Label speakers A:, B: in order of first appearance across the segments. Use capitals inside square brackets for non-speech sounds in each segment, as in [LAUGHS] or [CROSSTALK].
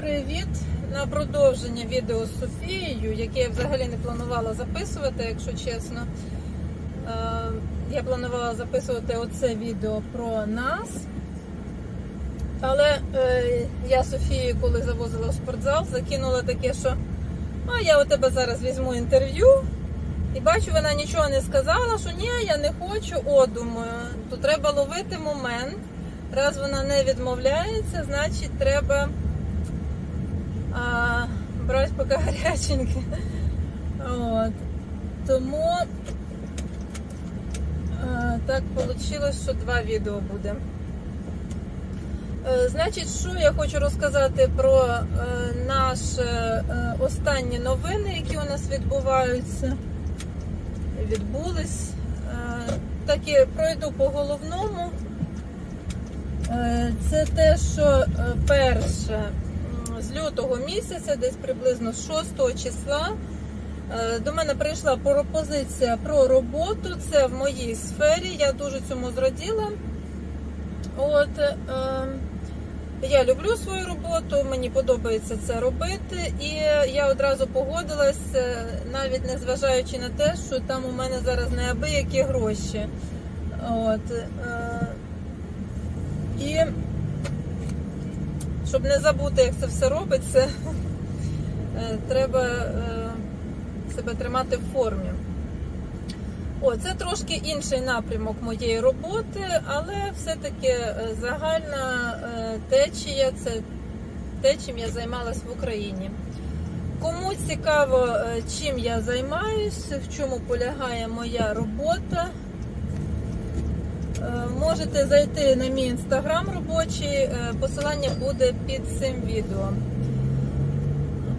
A: Привіт! На продовження відео з Софією, яке я взагалі не планувала записувати, якщо чесно. Е, Я планувала записувати оце відео про нас. Але е, я Софію, коли завозила в спортзал, закинула таке, що а я у тебе зараз візьму інтерв'ю. І бачу, вона нічого не сказала, що ні, я не хочу. О, думаю, то треба ловити момент. Раз вона не відмовляється, значить треба брати поки гаряченьке. От. Тому а, так вийшло, що два відео буде. Е, Значить, що я хочу розказати про е, наші е, останні новини, які у нас відбуваються. Відбулись. Е, Так і пройду по головному. Е, Це те, що е, перше з лютого місяця, десь приблизно з 6 числа, е, до мене прийшла пропозиція про роботу. Це в моїй сфері. Я дуже цьому зраділа. От, е, я люблю свою роботу, мені подобається це робити, і я одразу погодилась, е, навіть не зважаючи на те, що там у мене зараз неабиякі гроші. От, і щоб не забути, як це все робиться, е, треба е, себе тримати в формі. О, це трошки інший напрямок моєї роботи, але все-таки е, загальна течія це те, чим я займалась в Україні. Кому цікаво, чим я займаюся, в чому полягає моя робота, можете зайти на мій інстаграм робочий, е, посилання буде під цим відео.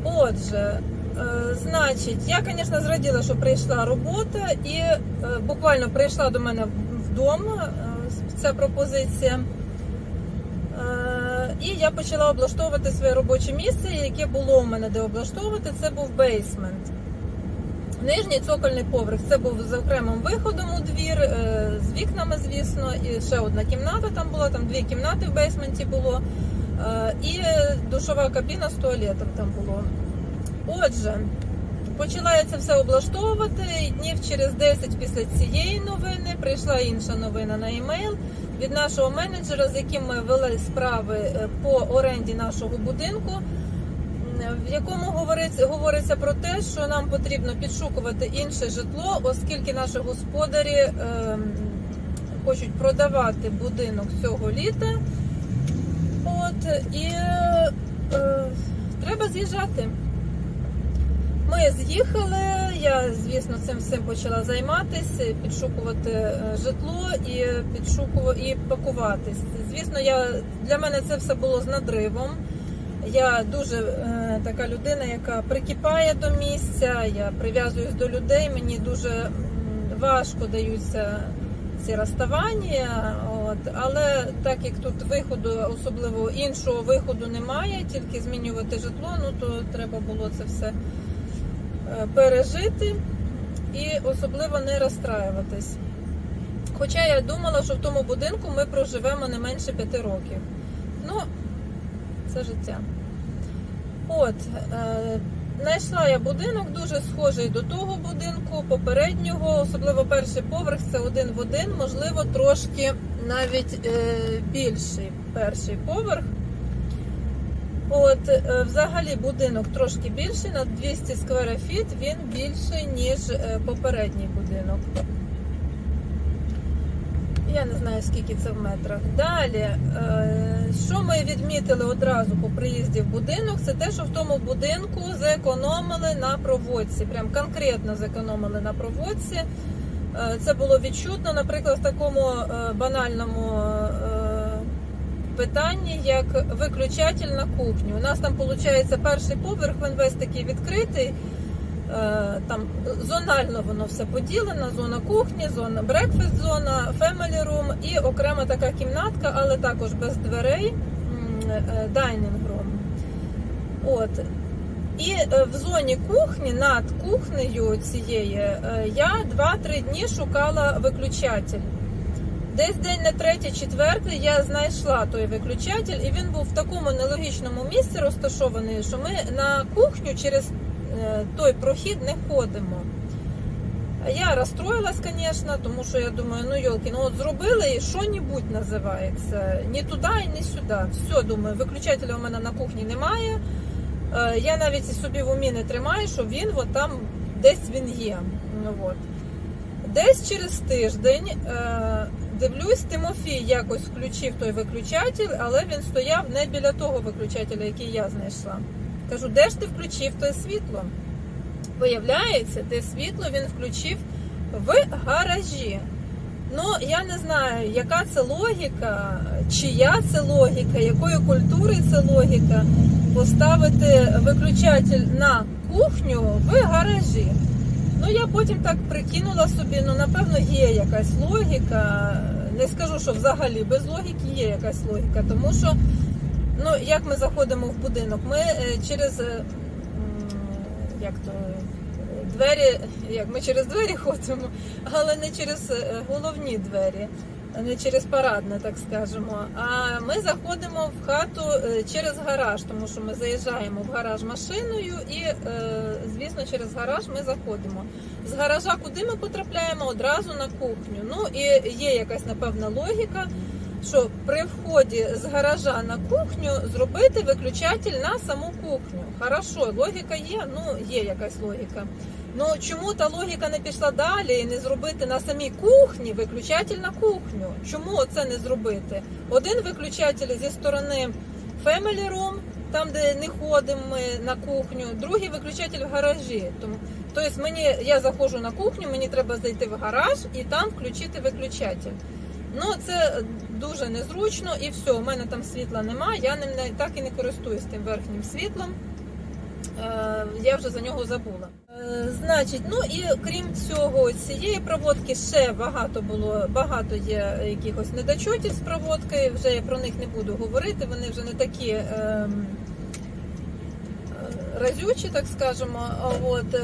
A: Отже, Е, Значить, я, звісно, зраділа, що прийшла робота, і е, буквально прийшла до мене вдома е, ця пропозиція. Е, І я почала облаштовувати своє робоче місце, яке було у мене де облаштовувати. Це був бейсмент. Нижній цокольний поверх. Це був з окремим виходом у двір, е, з вікнами, звісно, і ще одна кімната там була, там дві кімнати в бейсменті було. Е, І душова кабіна з туалетом там було. Отже, почала я це все облаштовувати. і Днів через 10 після цієї новини прийшла інша новина на емейл від нашого менеджера, з яким ми вели справи е, по оренді нашого будинку, в якому говориться, говориться про те, що нам потрібно підшукувати інше житло, оскільки наші господарі е, хочуть продавати будинок цього літа. От і е, треба з'їжджати. Ми з'їхали. Я, звісно, цим всім почала займатися, підшукувати е, житло і підшукувати і пакуватись. Звісно, я для мене це все було з надривом. Я дуже е, така людина, яка прикипає до місця. Я прив'язуюсь до людей. Мені дуже важко даються ці розставання. От але так як тут виходу, особливо іншого виходу немає, тільки змінювати житло, ну то треба було це все е, пережити і особливо не розстраюватись. Хоча я думала, що в тому будинку ми проживемо не менше п'яти років. Ну, це життя. От, е, знайшла я будинок, дуже схожий до того будинку, попереднього, особливо перший поверх, це один в один, можливо, трошки навіть е, більший перший поверх. От, е, взагалі будинок трошки більший, на 200 скверофіт, він більший, ніж е, попередній будинок. Я не знаю, скільки це в метрах. Далі, е, відмітили одразу по приїзді в будинок, це те, що в тому будинку зекономили на проводці. Прям конкретно зекономили на проводці. Е, Це було відчутно, наприклад, в такому е, банальному е, питанні, як виключатель на кухню. У нас там виходить перший поверх, він весь такий відкритий. Там зонально воно все поділено: зона кухні, зона брекфест, зона family room і окрема така кімнатка, але також без дверей, дайнінг room. От. І е, в зоні кухні над кухнею цієї е, я 2-3 дні шукала виключатель. Десь день на третій, четвертий я знайшла той виключатель, і він був в такому нелогічному місці розташований, що ми на кухню через е, той прохід не ходимо. Я розстроїлась, звісно, тому що я думаю, ну йолки, ну от зробили і що-небудь називається. Ні туди і ні сюди. Все, думаю, виключателя у мене на кухні немає. Е, Я навіть собі в умі не тримаю, що він от там десь він є. Ну, от. Десь через тиждень е, дивлюсь, Тимофій якось включив той виключатель, але він стояв не біля того виключателя, який я знайшла. Кажу, де ж ти включив те світло? Виявляється, те світло він включив в гаражі. Ну, я не знаю, яка це логіка, чия це логіка, якої культури це логіка поставити виключатель на кухню в гаражі. Ну, я потім так прикинула собі, ну, напевно, є якась логіка. Не скажу, що взагалі без логіки є якась логіка, тому що, ну, як ми заходимо в будинок, ми е, через, е, як то, двері, як ми через двері ходимо, але не через е, головні двері, не через парадне, так скажемо. А ми заходимо в хату е, через гараж, тому що ми заїжджаємо в гараж машиною і, е, звісно, через гараж ми заходимо. З гаража куди ми потрапляємо? Одразу на кухню. Ну і є якась напевна логіка. Що при вході з гаража на кухню зробити виключатель на саму кухню. Хорошо, логіка є, ну є якась логіка. Ну чому та логіка не пішла далі і не зробити на самій кухні виключатель на кухню? Чому це не зробити? Один виключатель зі сторони Family Room, там де не ходимо ми на кухню, другий виключатель в гаражі. Тому тобто мені я заходжу на кухню, мені треба зайти в гараж і там включити виключатель. Ну це дуже незручно і все. У мене там світла немає. Я ним так і не користуюсь тим верхнім світлом. Е, я вже за нього забула. Е, Значить, ну і крім цього, цієї проводки ще багато було, багато є якихось недочотів з проводкою. Вже я про них не буду говорити. Вони вже не такі. ем, е, Разючі, так скажемо. От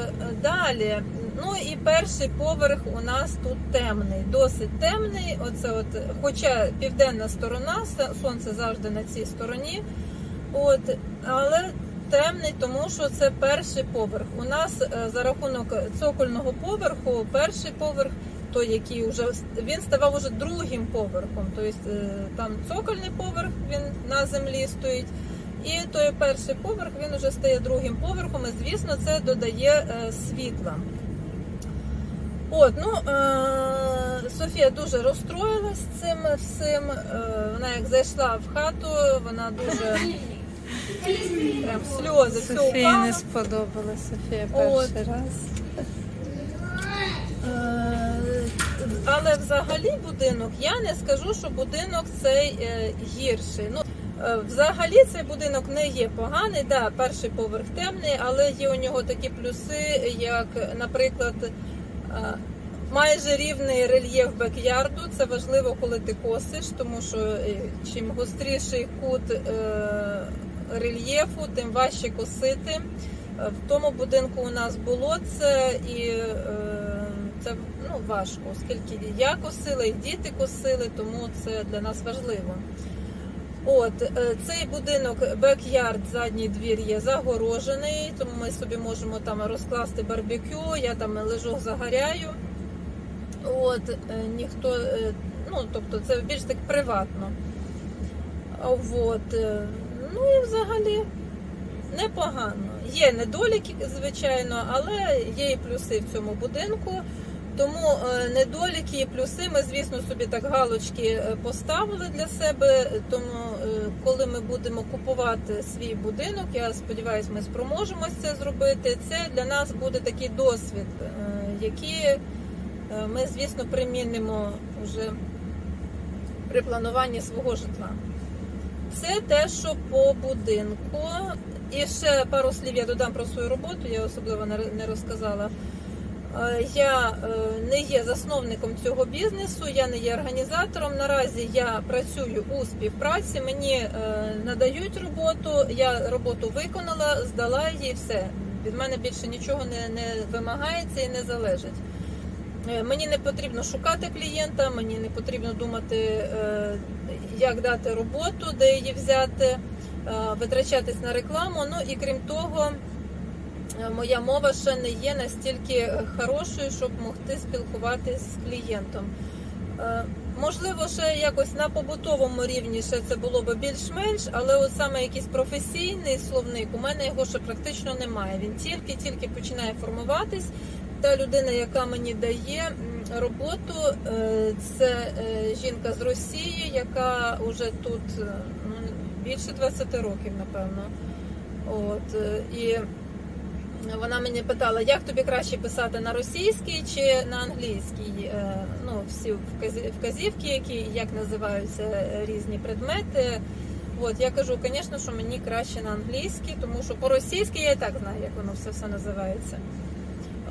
A: далі. Ну і перший поверх у нас тут темний, досить темний. Оце от, хоча південна сторона, сонце завжди на цій стороні. От, але темний, тому що це перший поверх. У нас е, за рахунок цокольного поверху, перший поверх, той, який вже він ставав уже другим поверхом. Тобто там цокольний поверх він на землі стоїть. І той перший поверх він вже стає другим поверхом, і звісно, це додає е, світла. От, ну Софія дуже розстроїлась цим всім. Вона як зайшла в хату, вона дуже прям сльози, все
B: Софії
A: упало.
B: не сподобалось. Софія
A: От.
B: перший раз.
A: Е, Але взагалі будинок, я не скажу, що будинок цей е, гірший. Ну, е, взагалі цей будинок не є поганий. Да, перший поверх темний, але є у нього такі плюси, як, наприклад, е, майже рівний рельєф бекярду. Це важливо, коли ти косиш, тому що е, чим гостріший кут е, рельєфу, тим важче косити. Е, В тому будинку у нас було це і е, це ну, важко, оскільки я косила, і діти косили, тому це для нас важливо. От е, цей будинок бек-ярд, задній двір є загорожений, тому ми собі можемо там розкласти барбекю. Я там лежу загоряю. От ніхто, ну тобто це більш так приватно. От, ну і взагалі непогано. Є недоліки, звичайно, але є і плюси в цьому будинку. Тому е, недоліки і плюси ми, звісно, собі так галочки е, поставили для себе. Тому, е, коли ми будемо купувати свій будинок, я сподіваюся, ми спроможемось це зробити. Це для нас буде такий досвід, який ми, звісно, примінимо вже при плануванні свого житла. Це те, що по будинку. І ще пару слів я додам про свою роботу, я особливо не розказала. Е, Я е, не є засновником цього бізнесу, я не є організатором. Наразі я працюю у співпраці. Мені е, надають роботу. Я роботу виконала, здала її. Все від мене більше нічого не, не вимагається і не залежить. Мені не потрібно шукати клієнта, мені не потрібно думати, як дати роботу, де її взяти, е, витрачатись на рекламу. Ну і крім того, е, моя мова ще не є настільки хорошою, щоб могти спілкуватись з клієнтом. Е, Можливо, ще якось на побутовому рівні ще це було б більш-менш, але от саме якийсь професійний словник, у мене його ще практично немає. Він тільки-тільки починає формуватись. Та людина, яка мені дає роботу, е, це е, жінка з Росії, яка вже тут е, ну, більше 20 років, напевно. От, і вона мені питала, як тобі краще писати на російській чи на англійській. Ну, всі вказівки, які як називаються різні предмети. От я кажу, звісно, що мені краще на англійській, тому що по-російськи я і так знаю, як воно все все називається.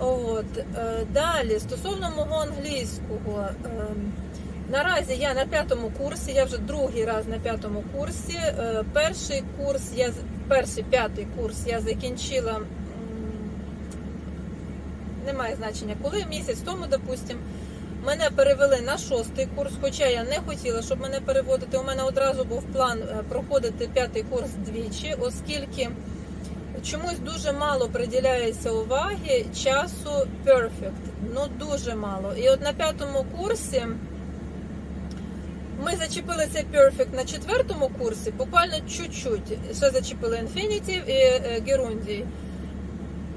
A: От е, далі стосовно мого англійського. е, Наразі я на п'ятому курсі, я вже другий раз на п'ятому курсі. Е, Перший курс, я перший п'ятий курс я закінчила. Немає значення, коли місяць тому, допустим, мене перевели на шостий курс, хоча я не хотіла, щоб мене переводити. У мене одразу був план е, проходити п'ятий курс двічі, оскільки чомусь дуже мало приділяється уваги часу perfect. Ну дуже мало. І от на п'ятому курсі. Ми зачепили цей Perfect на четвертому курсі, буквально чуть-чуть. Ще зачепили Infinitive і Gerundio.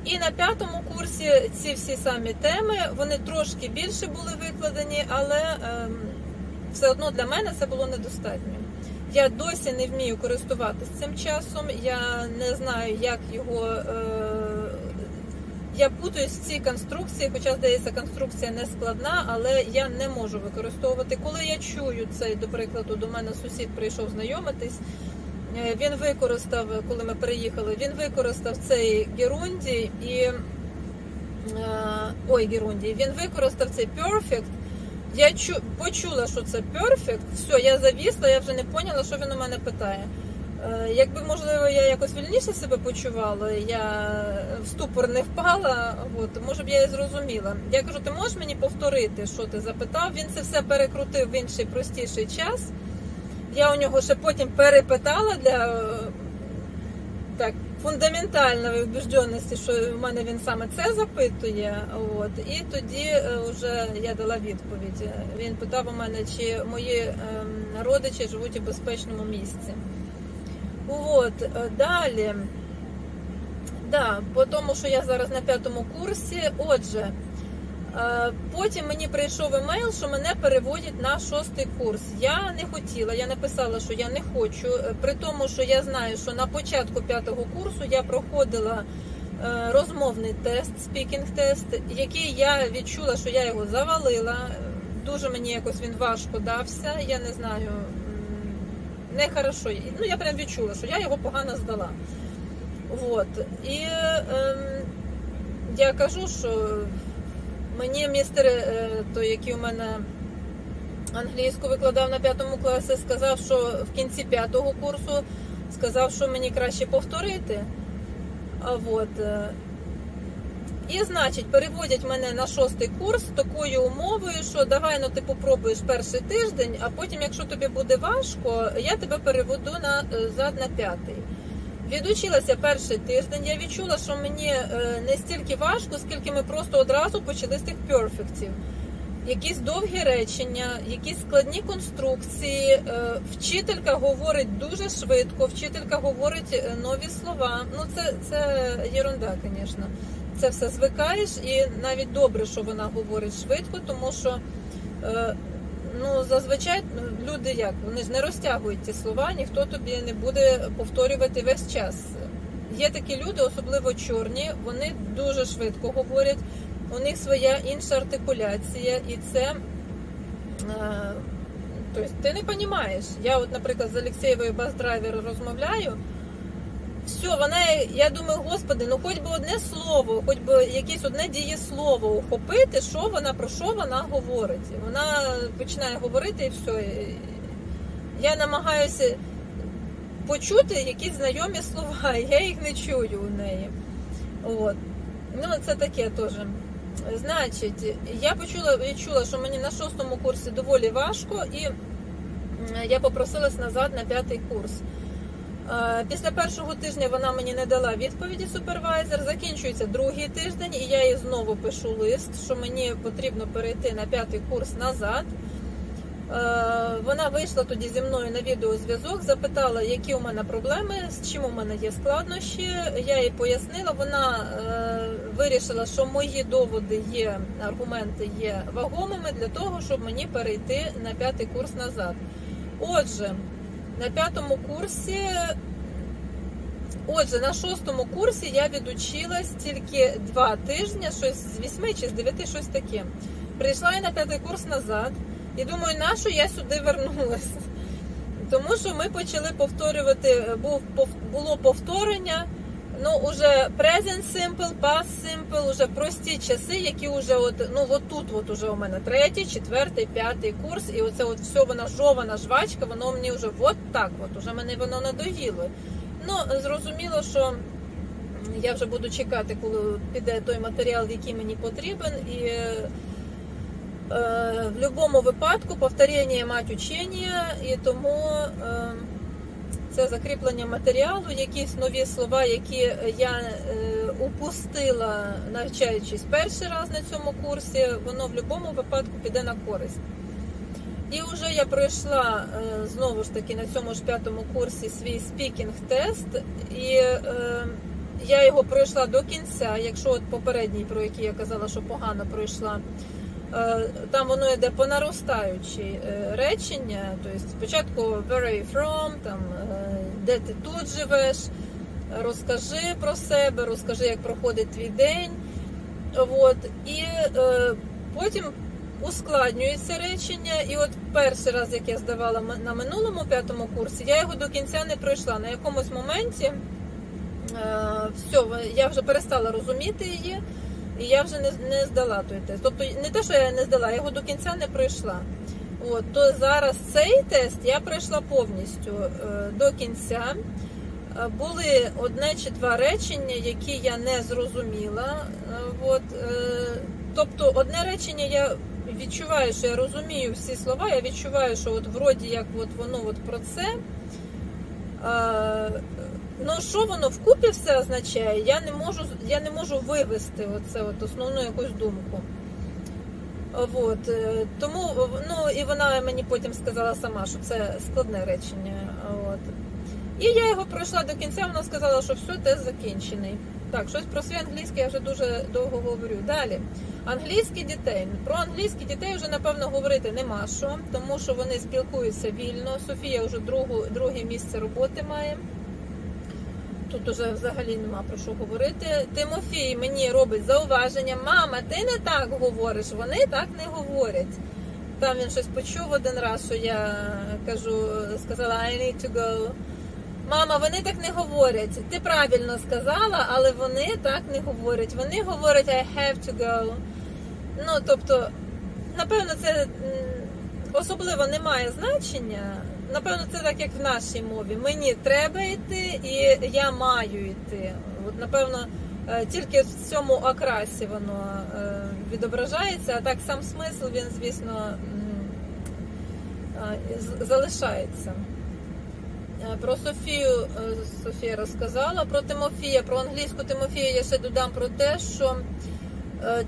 A: І на п'ятому курсі ці всі самі теми, вони трошки більше були викладені, але ем, все одно для мене це було недостатньо. Я досі не вмію користуватися цим часом, я не знаю, як його. Е, я путаюсь в цій конструкції, хоча здається, конструкція не складна, але я не можу використовувати. Коли я чую цей, до прикладу, до мене сусід прийшов знайомитись. е, Він використав, коли ми переїхали, він використав цей Герунді і е, ой, Герунді, він використав цей Perfect. Я чу, почула, що це Perfect. Все, я завісла, я вже не поняла, що він у мене питає. Е, Якби можливо я якось вільніше себе почувала, я в ступор не впала, от, може б я і зрозуміла. Я кажу, ти можеш мені повторити, що ти запитав? Він це все перекрутив в інший простіший час. Я у нього ще потім перепитала для так, фундаментальної убіжденості, що в мене він саме це запитує. От, і тоді е, вже я дала відповідь. Він питав у мене, чи мої ем, родичі живуть у безпечному місці. От, е, далі. Да, по тому, що я зараз на п'ятому курсі. Отже, потім мені прийшов емейл, що мене переводять на шостий курс. Я не хотіла, я написала, що я не хочу. е, При тому, що я знаю, що на початку п'ятого курсу я проходила е, розмовний тест, спікінг-тест, який я відчула, що я його завалила. Дуже мені якось він важко дався. Я не знаю, не хорошо. Ну я прям відчула, що я його погано здала. Вот. І ем, я кажу, що мені містер, е, той, який у мене англійську викладав на п'ятому класі, сказав, що в кінці п'ятого курсу сказав, що мені краще повторити. А вот. е, І, значить, переводять мене на шостий курс такою умовою, що давай ну, ти попробуєш перший тиждень, а потім, якщо тобі буде важко, я тебе переведу назад на п'ятий. Відучилася перший тиждень. Я відчула, що мені е, не стільки важко, скільки ми просто одразу почали з тих перфектів. Якісь довгі речення, якісь складні конструкції. Е, Вчителька говорить дуже швидко, вчителька говорить е, нові слова. Ну, це, це єрунда, звісно. Це все звикаєш, і навіть добре, що вона говорить швидко, тому що ну, зазвичай ну, люди як вони ж не розтягують ті слова, ніхто тобі не буде повторювати весь час. Є такі люди, особливо чорні, вони дуже швидко говорять, у них своя інша артикуляція, і це тобто, ти не розумієш. Я, от, наприклад, з Олексєєвою бас-драйвер розмовляю. Все, вона, я думаю, господи, ну хоч би одне слово, хоч би якесь одне дієслово ухопити, що вона про що вона говорить. Вона починає говорити і все. Я намагаюся почути якісь знайомі слова, [LAUGHS] я їх не чую у неї. От. Ну, це таке теж. Значить, я почула відчула, що мені на шостому курсі доволі важко, і я попросилась назад на п'ятий курс. Е, Після першого тижня вона мені не дала відповіді супервайзер. Закінчується другий тиждень, і я їй знову пишу лист, що мені потрібно перейти на п'ятий курс назад. Е, Вона вийшла тоді зі мною на відеозв'язок, запитала, які у мене проблеми, з чим у мене є складнощі. Я їй пояснила. Вона е, вирішила, що мої доводи є, аргументи є вагомими для того, щоб мені перейти на п'ятий курс назад. Отже, на п'ятому курсі. Отже, на шостому курсі я відучилась тільки два тижні, щось з вісьми чи з дев'яти, щось таке. Прийшла я на п'ятий курс назад і думаю, на що я сюди вернулася? Тому що ми почали повторювати, було повторення, ну уже present simple, past simple, уже прості часи, які вже от, ну от тут от уже у мене третій, четвертий, п'ятий курс, і оце от все вона жована жвачка, воно мені вже от так, от уже мене воно надоїло. Ну, зрозуміло, що я вже буду чекати, коли піде той матеріал, який мені потрібен, і е, в будь-якому випадку повторення мать учення, і тому е, це закріплення матеріалу, якісь нові слова, які я е, упустила, навчаючись перший раз на цьому курсі, воно в будь-якому випадку піде на користь. І вже я пройшла е, знову ж таки на цьому ж п'ятому курсі свій спікінг-тест, і е, я його пройшла до кінця. Якщо от попередній, про який я казала, що погано пройшла, е, там воно йде по наростаючій речення. Тобто спочатку where are you from, там, де ти тут живеш, розкажи про себе, розкажи, як проходить твій день. От, і е, потім ускладнюється речення. І от перший раз, як я здавала на минулому п'ятому курсі, я його до кінця не пройшла. На якомусь моменті е, все, я вже перестала розуміти її, і я вже не, не здала той тест. Тобто не те, що я не здала, я його до кінця не пройшла. От, то зараз цей тест я пройшла повністю е, до кінця. Е, Були одне чи два речення, які я не зрозуміла. Е, От, тобто, одне речення я відчуваю, що я розумію всі слова, я відчуваю, що от вроді як от воно от про це. Ну, що воно вкупі все означає, я не можу, я не можу вивести оце от основну якусь думку. От, е, тому ну, і вона мені потім сказала сама, що це складне речення. От. І я його пройшла до кінця, вона сказала, що все, тест закінчений. Так, щось про свій англійський я вже дуже довго говорю. Далі. Англійські дітей. Про англійські дітей вже напевно говорити нема що, тому що вони спілкуються вільно. Софія вже другу, друге місце роботи має. Тут уже взагалі нема про що говорити. Тимофій мені робить зауваження: мама, ти не так говориш, вони так не говорять. Там він щось почув один раз, що я кажу, сказала I need to go. Мама, вони так не говорять. Ти правильно сказала, але вони так не говорять. Вони говорять I have to go. Ну, тобто, напевно, це особливо не має значення. Напевно, це так, як в нашій мові. Мені треба йти і я маю йти. От, напевно, е, тільки в цьому окрасі воно е, відображається, а так сам смисл він, звісно, е, залишається. Про Софію Софія розказала, про Тимофія, про англійську Тимофія я ще додам про те, що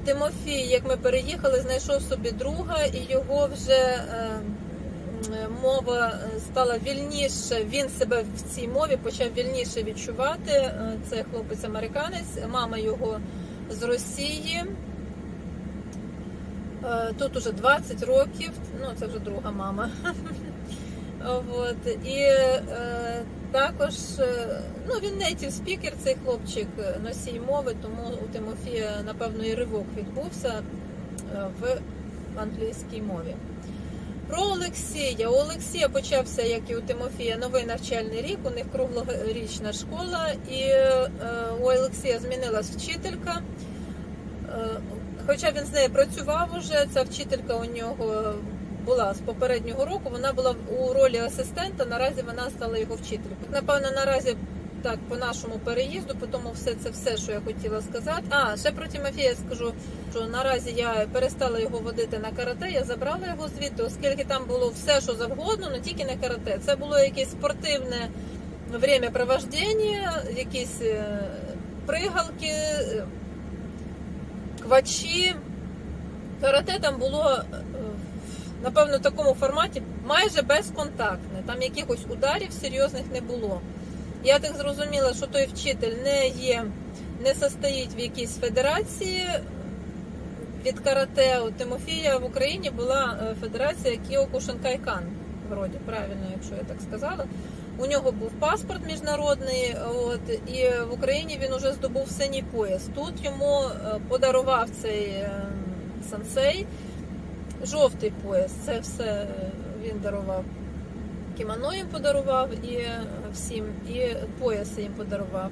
A: Тимофій, як ми переїхали, знайшов собі друга, і його вже мова е, стала вільніше. Він себе в цій мові почав вільніше відчувати. Е, Це хлопець американець, мама його з Росії. Е, Тут уже 20 років, ну це вже друга мама. [LAUGHS] От. І е, також ну, він нейтів спікер, цей хлопчик носій мови, тому у Тимофія, напевно, і ривок відбувся в англійській мові. Про Олексія. У Олексія почався, як і у Тимофія, новий навчальний рік. У них круглорічна школа, і е, у Олексія змінилась вчителька. Е, Хоча він з нею працював уже, ця вчителька у нього була з попереднього року. Вона була у ролі асистента. Наразі вона стала його вчителькою. Напевно, наразі так по нашому переїзду, по тому все це все, що я хотіла сказати. А ще про Тимофія скажу, що наразі я перестала його водити на карате. Я забрала його звідти, оскільки там було все, що завгодно, але тільки не карате. Це було якесь спортивне времяпровождення, якісь е, пригалки, е, квачі. Карате там було е, напевно в такому форматі майже безконтактне. Там якихось ударів серйозних не було. Я так зрозуміла, що той вчитель не є, не состоїть в якійсь федерації від карате. У Тимофія в Україні була е, федерація Кіокушинкайкан, вроді правильно, якщо я так сказала. У нього був паспорт міжнародний, от і в Україні він уже здобув синій пояс. Тут йому е, подарував цей е, сенсей жовтий пояс. Це все він дарував. Кімоно їм подарував і всім, і пояси їм подарував.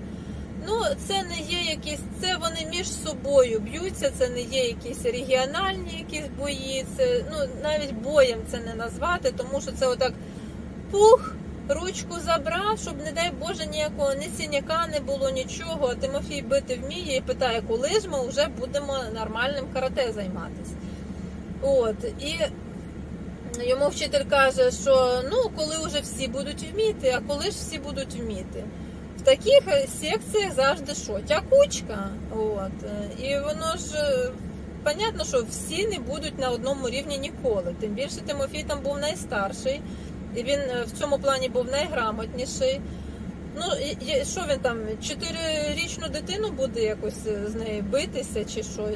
A: Ну, це не є якісь, це вони між собою б'ються, це не є якісь регіональні якісь бої. Це ну навіть боєм це не назвати, тому що це отак пух, ручку забрав, щоб, не дай Боже, ніякого ні синяка не було, нічого. Тимофій бити вміє і питає, коли ж ми вже будемо нормальним карате займатися. От і йому вчитель каже, що ну коли вже всі будуть вміти, а коли ж всі будуть вміти. В таких е, секціях завжди що? Тякучка. От. е, І воно ж е, понятно, що всі не будуть на одному рівні ніколи. Тим більше Тимофій там був найстарший, і він в цьому плані був найграмотніший. Ну, що він там, чотирирічну дитину буде якось з нею битися, чи що?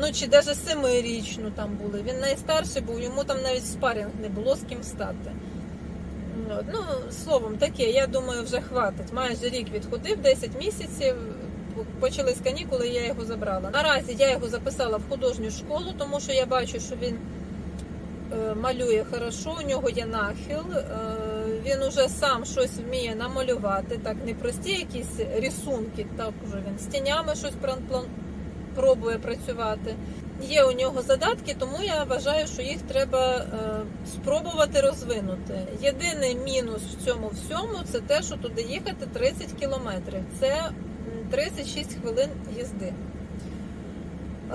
A: Ну, чи навіть семирічну там були. Він найстарший був, йому там навіть спарінг не було з ким стати. Ну, словом, таке, я думаю, вже хватить. Майже рік відходив, 10 місяців. Почались канікули, я його забрала. Наразі я його записала в художню школу, тому що я бачу, що він е, малює хорошо, у нього є нахил. е, Він уже сам щось вміє намалювати. Так, не прості якісь рисунки, так уже він з тінями щось пробує працювати. Є у нього задатки, тому я вважаю, що їх треба е, спробувати розвинути. Єдиний мінус в цьому всьому це те, що туди їхати 30 кілометрів. Це 36 хвилин їзди.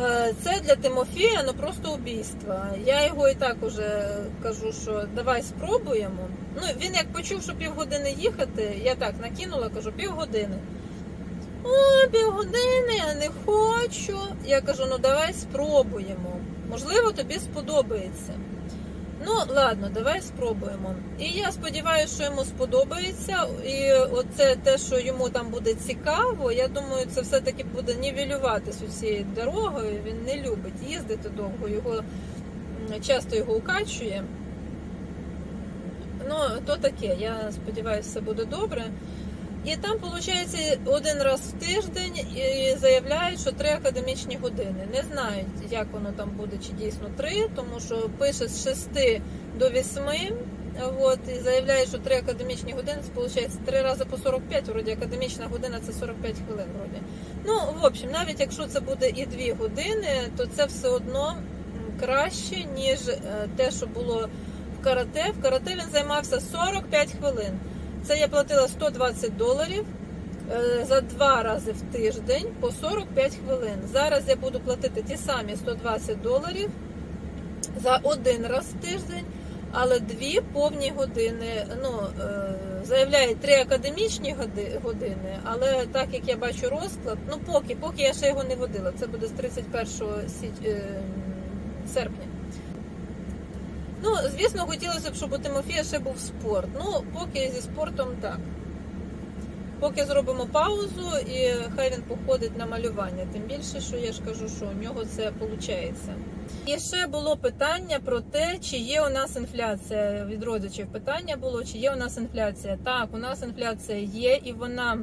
A: Е, Це для Тимофія ну просто убійство. Я його і так уже кажу, що давай спробуємо. Ну він як почув, що півгодини їхати, я так накинула, кажу, півгодини. О, півгодини, я не хочу. Я кажу, ну давай спробуємо. Можливо, тобі сподобається. Ну, ладно, давай спробуємо. І я сподіваюся, що йому сподобається. І оце те, що йому там буде цікаво, я думаю, це все-таки буде нівелюватись усією дорогою. Він не любить їздити довго, його часто його укачує. Ну, то таке. Я сподіваюся, все буде добре. І там, виходить, один раз в тиждень і заявляють, що три академічні години. Не знають, як воно там буде, чи дійсно три, тому що пише з 6 до 8, от, і заявляють, що три академічні години, це виходить три рази по 45, вроді академічна година це 45 хвилин. Вроді. Ну, в общем, навіть якщо це буде і дві години, то це все одно краще, ніж е, те, що було в карате. В карате він займався 45 хвилин. Це я платила 120 доларів е, за два рази в тиждень по 45 хвилин. Зараз я буду платити ті самі 120 доларів за один раз в тиждень, але дві повні години. Ну, е, заявляють три академічні години, але так як я бачу розклад, ну поки, поки я ще його не водила, це буде з 31 січ- е, серпня. Ну, звісно, хотілося б, щоб у Тимофія ще був спорт. Ну, поки зі спортом так. Поки зробимо паузу і хай він походить на малювання. Тим більше, що я ж кажу, що у нього це виходить. І ще було питання про те, чи є у нас інфляція. Від родичів питання було, чи є у нас інфляція. Так, у нас інфляція є, і вона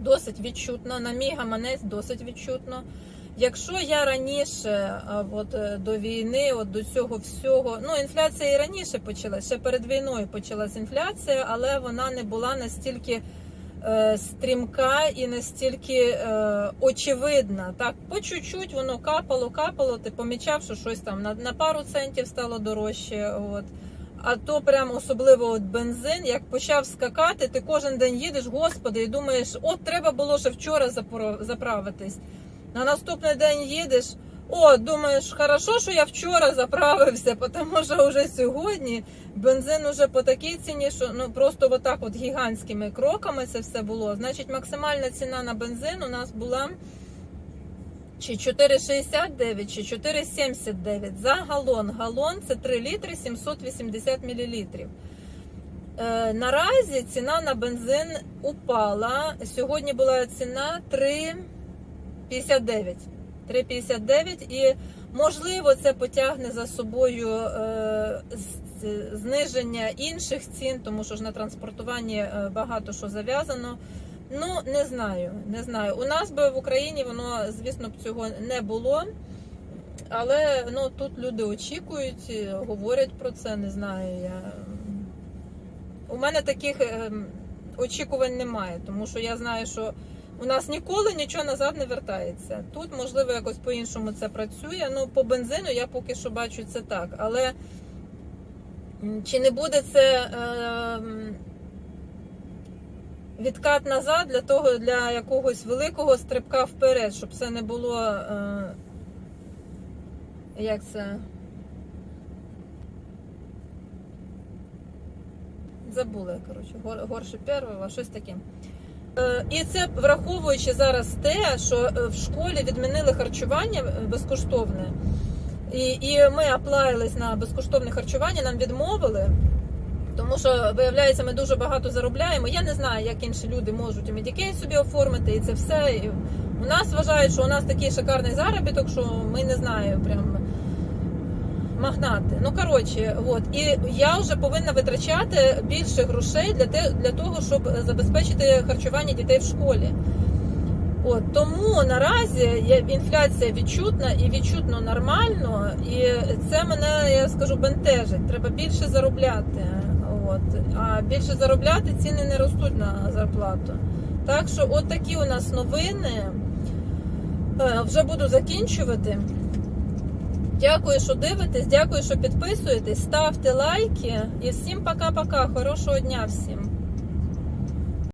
A: досить відчутна. На мій гаманець досить відчутно. Якщо я раніше, от е, до війни, от до цього всього, ну інфляція і раніше почалася, ще перед війною почалась інфляція, але вона не була настільки е, стрімка і настільки е, очевидна. Так, по чуть-чуть воно капало, капало, ти помічав, що щось там на, на пару центів стало дорожче. От. А то прям особливо от бензин, як почав скакати, ти кожен день їдеш, господи, і думаєш, от треба було ще вчора заправитись. На наступний день їдеш. О, думаєш, хорошо, що я вчора заправився, тому що вже сьогодні бензин уже по такій ціні, що ну просто отак от гігантськими кроками це все було. Значить, максимальна ціна на бензин у нас була чи 4,69, чи 4,79 за галон. Галон це 3 літри 780 мілілітрів. Е, наразі ціна на бензин упала. Сьогодні була ціна 3,59. 3,59 і можливо це потягне за собою е, зниження інших цін, тому що ж на транспортуванні е, багато що зав'язано. Ну не знаю, не знаю. У нас би в Україні воно, звісно, б цього не було. Але ну тут люди очікують, говорять про це. Не знаю. Я у мене таких ем, очікувань немає, тому що я знаю, що у нас ніколи нічого назад не вертається. Тут, можливо, якось по-іншому це працює. Ну, по бензину я поки що бачу це так. Але чи не буде це ем, відкат назад для того, для якогось великого стрибка вперед, щоб це не було. Е, як це? Забула, коротше, гор- горше первого, щось таке. Е, І це враховуючи зараз те, що е, в школі відмінили харчування е, безкоштовне. І, і ми аплаїлись на безкоштовне харчування, нам відмовили. Тому що, виявляється, ми дуже багато заробляємо. Я не знаю, як інші люди можуть і Medicaid собі оформити, і це все. І у нас вважають, що у нас такий шикарний заробіток, що ми не знаю, прям магнати. Ну коротше, от і я вже повинна витрачати більше грошей для те, для того, щоб забезпечити харчування дітей в школі. От тому наразі інфляція відчутна і відчутно нормально, і це мене, я скажу, бентежить. Треба більше заробляти. От а більше заробляти ціни не ростуть на зарплату. Так що, от такі у нас новини. Е, Вже буду закінчувати. Дякую, що дивитесь, дякую, що підписуєтесь, ставте лайки. І всім пока-пока. Хорошого дня всім.